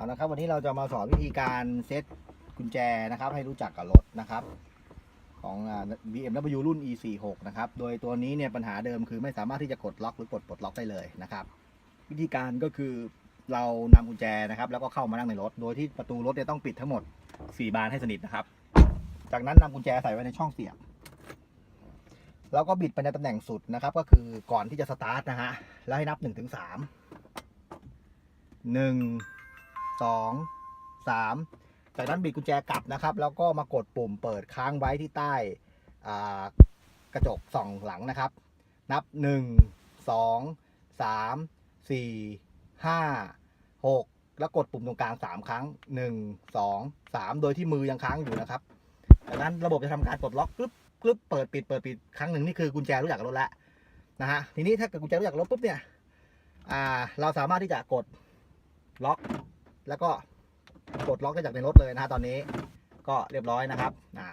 เอานะครับ วันนี้เราจะมาสอนวิธีการเซตกุญแจนะครับ ให้รู้จักกับรถนะครับ ของ BMW รุ่น E46 นะครับ โดยตัวนี้เนี่ยปัญหาเดิมคือไม่สามารถที่จะกดล็อกหรือกดปลดล็อกได้เลยนะครับ วิธีการก็คือเรานำกุญแจนะครับ แล้วก็เข้ามานั่งในรถ โดยที่ประตูรถเนี่ยต้องปิดทั้งหมด 4 บานให้สนิทนะครับ จากนั้นนำกุญแจใส่ไว้ในช่องเสียบแล้วก็บิดไปในตำแหน่งสุดนะครับ ก็คือก่อนที่จะสตาร์ทนะฮะแล้วให้นับ1 นถึงสองสามจากนั้นบิดกุญแจกลับนะครับ แล้วก็มากดปุ่มเปิดค้างไว้ที่ใต้กระจกส่องหลังนะครับ นับหนึ่งสองสามสี่ห้าหกแล้วกดปุ่มตรงกลางสามครั้งหนึ่งสองสามโดยที่มือยังค้างอยู่นะครับจากนั้นระบบจะทำการปลดล็อกปึ๊บปึ๊บเปิดปิดเปิดปิดครั้งหนึ่งนี่คือกุญแจรู้จักกับรถแล้วนะฮะทีนี้ถ้าเกิดกุญแจรู้จักกับรถปุ๊บเนี่ยอ่าเราสามารถที่จะกดล็อก แล้วก็ปลดล็อกได้จากในรถเลยนะฮะตอนนี้ก็เรียบร้อยนะครับอ่า